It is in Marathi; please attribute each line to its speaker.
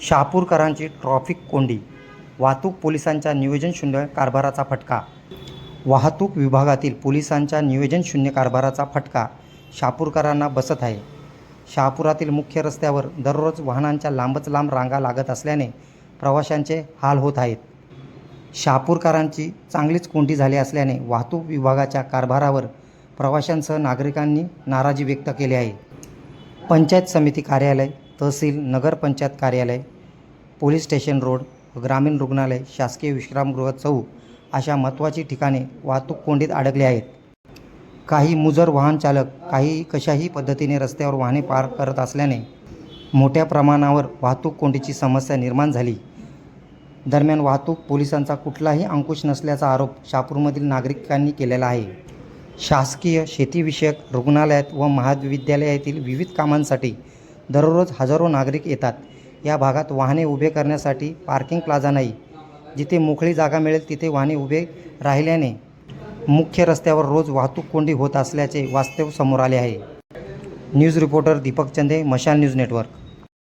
Speaker 1: शहापूरकरांची ट्रॉफिक कोंडी वाहतूक पोलिसांच्या नियोजनशून्य कारभाराचा फटका. वाहतूक विभागातील पोलिसांच्या नियोजनशून्य कारभाराचा फटका शहापूरकरांना बसत आहे. शहापुरातील मुख्य रस्त्यावर दररोज वाहनांच्या लांबच लांब रांगा लागत असल्याने प्रवाशांचे हाल होत आहेत. शहापूरकरांची चांगलीच कोंडी झाली असल्याने वाहतूक विभागाच्या कारभारावर प्रवाशांसह नागरिकांनी नाराजी व्यक्त केली आहे. पंचायत समिती कार्यालय तहसील नगरपंचायत कार्यालय पोलीस स्टेशन रोड ग्रामीण रुग्णालय शासकीय विश्रामगृह चौक अशा महत्त्वाची ठिकाणे वाहतूक कोंडीत अडकले आहेत. काही मुजर वाहन चालक काही कशाही पद्धतीने रस्त्यावर वाहने पार करत असल्याने मोठ्या प्रमाणावर वाहतूक कोंडीची समस्या निर्माण झाली. दरम्यान वाहतूक पोलिसांचा कुठलाही अंकुश नसल्याचा आरोप शापूरमधील नागरिकांनी केलेला आहे. शासकीय शेतीविषयक रुग्णालयात व महाविद्यालयातील विविध कामांसाठी दररोज हजारो नागरिक येतात. या भागात वाहने उभे करण्यासाठी पार्किंग प्लाझा नाही. जिथे मोकळी जागा मिळेल तिथे वाहने उभे राहिल्याने मुख्य रस्त्यावर रोज वाहतूक कोंडी होत असल्याचे वास्तव समोर आले आहे. न्यूज रिपोर्टर दीपक चंदे मशाल न्यूज नेटवर्क.